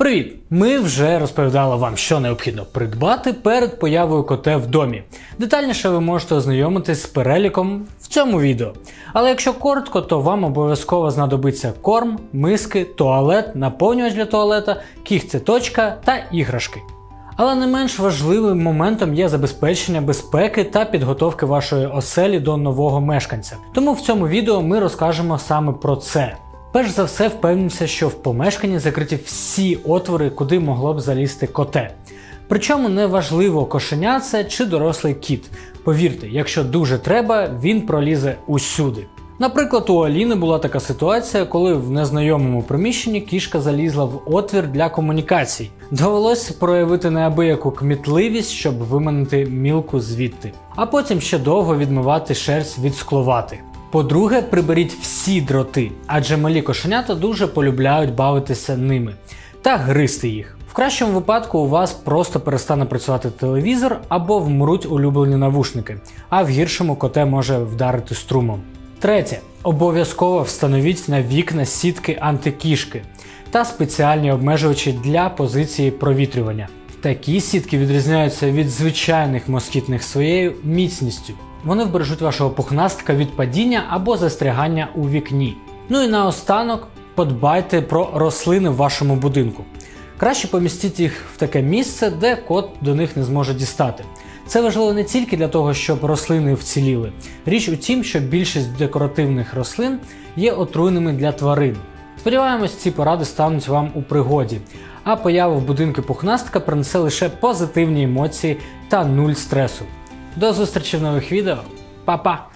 Привіт! Ми вже розповідали вам, що необхідно придбати перед появою коте в домі. Детальніше ви можете ознайомитись з переліком в цьому відео. Але якщо коротко, то вам обов'язково знадобиться корм, миски, туалет, наповнювач для туалета, кігтеточка та іграшки. Але не менш важливим моментом є забезпечення безпеки та підготовки вашої оселі до нового мешканця. Тому в цьому відео ми розкажемо саме про це. Перш за все, впевнимося, що в помешканні закриті всі отвори, куди могло б залізти коте. Причому не важливо, кошеня це чи дорослий кіт. Повірте, якщо дуже треба, він пролізе усюди. Наприклад, у Аліни була така ситуація, коли в незнайомому приміщенні кішка залізла в отвір для комунікацій. Довелося проявити неабияку кмітливість, щоб виманити мілку звідти, а потім ще довго відмивати шерсть від скловати. По-друге, приберіть всі дроти, адже малі кошенята дуже полюбляють бавитися ними та гризти їх. В кращому випадку у вас просто перестане працювати телевізор або вмруть улюблені навушники, а в гіршому коте може вдарити струмом. Третє. Обов'язково встановіть на вікна сітки антикішки та спеціальні обмежувачі для позиції провітрювання. Такі сітки відрізняються від звичайних москітних своєю міцністю. Вони вбережуть вашого пухнастика від падіння або застрягання у вікні. Ну і наостанок подбайте про рослини в вашому будинку. Краще помістіть їх в таке місце, де кот до них не зможе дістати. Це важливо не тільки для того, щоб рослини вціліли. Річ у тім, що більшість декоративних рослин є отруйними для тварин. Сподіваємось, ці поради стануть вам у пригоді, а поява в будинку пухнастика принесе лише позитивні емоції та нуль стресу. До зустрічі в нових відео. Па-па!